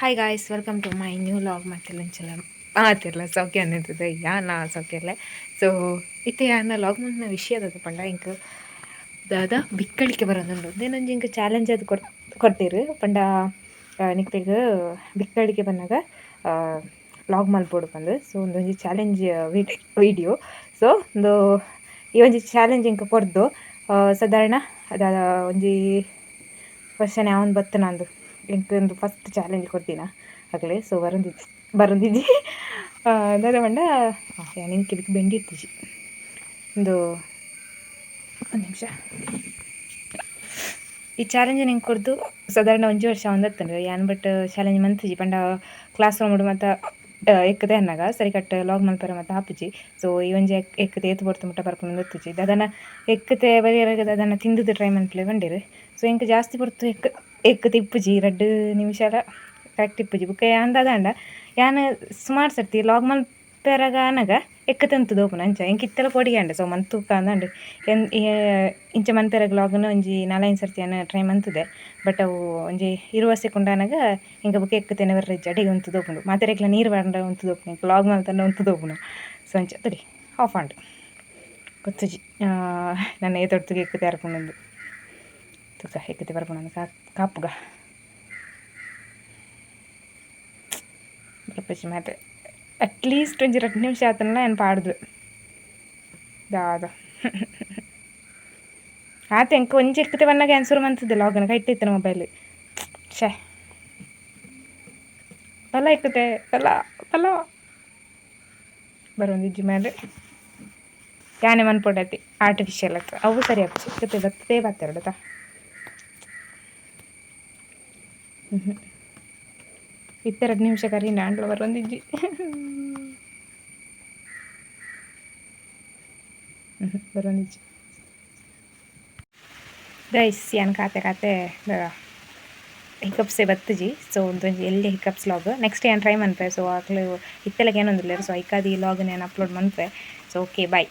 Hi guys welcome to my new vlog ಮತ್ತೆಲ್ಲ ಮಾತಿರಲ್ಲ ಸೌಖ್ಯ ಅನ್ನಿರ್ತದೆ ಯಾನ ಸೌಖ್ಯಲ್ಲ. ಸೊ ಇತ್ತೆ ಅನ್ನ ಲಾಗ್ ಮುಂದಿನ ಅದ ಪಂಡ. ಇಂಕ ದಾದ ಬಿಕ್ಕಳಿಕೆ ಬರೋದುಂಡು ನಂಜು ಇಂಕ ಚಾಲೆಂಜ್ ಅದು ಕೊಡ್, ಕೊಟ್ಟಿರು. ಪಂಡ ನಿಕ್ತೆಗ್ ಬಿಕ್ಕಳಿಕೆ ಬಂದಾಗ ಲಾಗ್ ಮಲ್ಪೋಡು ಬಂದು ಸೊ ಒಂದೊಂದು ಚಾಲೆಂಜ್ ವಿಡಿಯೋ ಸೊ ಒಂದು, ಈ ಒಂದು ಚಾಲೆಂಜ್ ಇಂಕ ಕೊಡ್ದು ಸಾಧಾರಣ, ಅದ, ಒಂಜಿ ಕ್ವಶನ್ ಯಾವನ್ ಬತ್ತನಂದು ಎಂಕ್ ಒಂದು ಫಸ್ಟ್ ಚಾಲೆಂಜ್ ಕೊಡ್ತೀನ ಆಗಲೇ ಸೊ ಬರಂದಿದ್ದು, ಬರಂದಿದ್ದಿ. ಅದರ ಪಂಡ ನಿನ್ನ ಬೆಂಡಿ ಇರ್ತಿಜಿ ಒಂದು ಒಂದು ನಿಮಿಷ. ಈ ಚಾಲೆಂಜ್ ನಿಂಗೆ ಕೊಡ್ದು ಸಾಧಾರಣ ಒಂಜಿ ವರ್ಷ ಒಂದತ್ತಂದ್ರೆ. ಯಾನ್ ಬಟ್ ಚಾಲೆಂಜ್ ಮಂತಿಜಿ ಪಂಡ ಕ್ಲಾಸ್ ರೂಮ್ ಮತ್ತು ಎಕ್ಕದೆ ಅನ್ನಾಗ ಸರಿ ಕಟ್ ಲಾಗ್ ಮಲ್ಪರ ಮತ್ತು ಹಾಪಿಜಿ ಸೊ ಈ ಒಂಜಿ ಎಕ್ಕತೆ ಏತ್ ಬರ್ತು ಮುಟ್ಟ ಬರ್ಕೊಂಡು ಗೊತ್ತಿಜಿ ಅದನ್ನು ಎಕ್ಕತೆ ಬರಿಯರಾಗ ಅದನ್ನು ತಿಂದುದು ಟ್ರೈ ಮನ್ಪ್ಲೆ ಬಂದಿರಿ ಸೊ ಇಂಕ ಜಾಸ್ತಿ ಬರ್ತು ಎಕ್ಕ ಎಕ್ಕ ತಿಪ್ಪುಜಿ ರಡ್ಡ್ ನಿಮಿಷಲ ಕರೆಕ್ಟ್ ಇಪ್ಪುಜಿ ಬುಕ್ಕ ಅಂದಾದಂಡ ಯಾನ್ ಸುಮಾರು ಸರ್ತಿ ಲಾಗ್ ಮಲ್ ಆನಗ ಎಕ್ಕ ತಂತು ದೋಪುನ ಅಂಚ ಎಂಕ್ ಇತ್ತೆಲ ಪೊಡಿಯಂಡೆ ಸೊ ಮಂತುಕ ಅಂದಂಡು ಎನ್ ಇಂಚ ಮನ್ಪೆರಗ ಲಾಗ್ನ ಒಂಜಿ ನಾಲೈನ್ ಸರ್ತಿ ಯಾನ್ ಟ್ರೈ ಮಂತುದೆ ಬಟ್ ಅವು ಒಂಜಿ ಇರುವ ಸೆಕೆಂಡ್ ಆನಗ ಇಂಕ ಎಕ್ಕ ಎಕ್ಕತೆನೆ ಬರ್ರೆಜ್ಜಿ ಅಡಿಗೆ ಉಂತು ದೋಪುಂಡು ಮಾತೆರೆಗ್ಲ ನೀರು ವಾಂಡ ಉಂತು ದೋಪುನು ಇಂಕ ಲಾಗ್ ಮಲ್ತಂಡ ಉಂತು ದೋಪುನು ಸೊ ಅಂಚ ತಡಿ ಆಫ್ ಆಂಡ್ ಗೊತ್ತುಜಿ ನನ್ನ ಎಕ್ಕ ಎಕ್ಕತೆ ತುಕ ಎಕ್ಕತೆ ಬರ್ಪುಂಡು ಕಾ ಕಾಪುಗ ಬರ್ಪಚ್ಚಿ ಮಾತೆ ಅಟ್ಲೀಸ್ಟ್ ಒಂಜಿ ರಡ್ಡ್ ನಿಮಿಷ ಆತನಲ ನಾನು ಪಾಡ್ದು ದಾದ ಆತ ಎಂಕ ಒಂಜಿ ಎಕ್ಕತೆ ಬನ್ನಾಗ ಆನ್ಸರ್ ಮಂತದೆ ಲಾಗನ ಕೈಟ್ಟಿತ್ತನ ಮೊಬೈಲ್ ಛೇ ಬಲ ಇಕ್ಕತೆ ಬಲ ಬಲ ಬರೊಂದಿಜ್ಜಿ ಮೇಲೆ ಯಾನೆ ಮನ್ಪೊಡತಿ ಆರ್ಟಿಫಿಷಿಯಲ್ ಹತ್ರ ಅವು ಸರಿ ಆಗ್ತದೆ ಇಕ್ಕತೆ ಬತ್ತೇ ಇತ್ತೆರಡು ನಿಮಿಷ ಕರಿ ನಾಂಡ್ಲು ಬರೊಂದಿಜ್ಜಿ ಬರೊಂದಿಜ್ಜಿ ಗೈಸ್ ಯಾನ್ ಖಾತೆ ಖಾತೆ ಹಿಕಪ್ಸೆ ಬತ್ತುಜಿ. ಸೊ ಒಂದೊಂದು ಎಲ್ಲಿ ಹಿಕಪ್ಸ್ ಲಾಗ್ ನೆಕ್ಸ್ಟ್ ಏನು ಟ್ರೈ ಮನ್ಪೆ? ಸೊ ಆಗ್ಲೂ ಇತ್ತೆಲಗೆ ಏನೊಂದಿಲ್ಲ ಸೊ ಐಕಾದಿ ಲಾಗ್ ನಾನು ಅಪ್ಲೋಡ್ ಮನ್ಪೆ? So okay bye